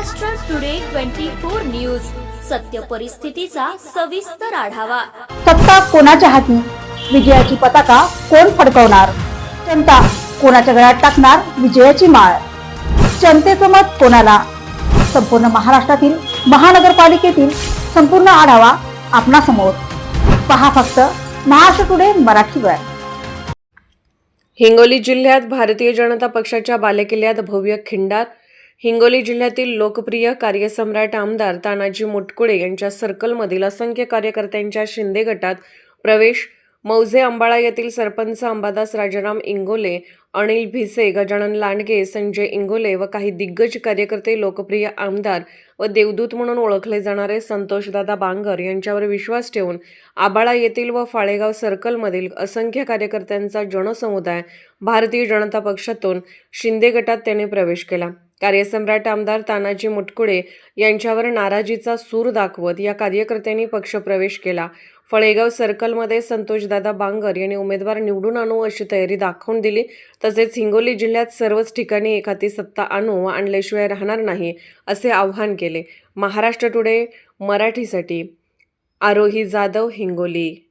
Maharashtra today twenty four news सत्य परिस्थितीचा सविस्तर आढावा. सत्ता कोणाच्या हाती? विजयाची पताका कोण फडकवणार? जनता कोणाच्या गळ्यात टाकणार विजयाची माळ? जनतेचं मत कोणाला? संपूर्ण महाराष्ट्रातील महानगरपालिकेतील संपूर्ण आढावा आपणासमोर. पहा फक्त महाराष्ट्र टुडे मराठीवर हिंगोली जिल्ह्यात भारतीय जनता पक्षाच्या बालेकिल्ल्यात भव्य खिंडार हिंगोली जिल्ह्यातील लोकप्रिय कार्यसम्राट आमदार तानाजी मुटकुळे यांच्या सर्कलमधील असंख्य कार्यकर्त्यांच्या शिंदे गटात प्रवेश मौजे अंबाळा येथील सरपंच अंबादास राजाराम इंगोले अनिल भिसे गजानन लांडगे संजय इंगोले व काही दिग्गज कार्यकर्ते लोकप्रिय आमदार व देवदूत म्हणून ओळखले जाणारे संतोषदादा बांगर यांच्यावर विश्वास ठेवून आबाळा येथील व फाळेगाव सर्कलमधील असंख्य कार्यकर्त्यांचा जनसमुदाय भारतीय जनता पक्षातून शिंदे गटात त्याने प्रवेश केला. कार्यसम्राट आमदार तानाजी मुटकुळे यांच्यावर नाराजीचा सूर दाखवत या कार्यकर्त्यांनी पक्षप्रवेश केला. फळेगाव सर्कलमध्ये संतोषदादा बांगर यांनी उमेदवार निवडून आणू अशी तयारी दाखवून दिली. तसेच हिंगोली जिल्ह्यात सर्वच ठिकाणी एखादी सत्ता आणू आणल्याशिवाय राहणार नाही असे आव्हान केले. महाराष्ट्र टुडे मराठीसाठी आरोही जाधव हिंगोली.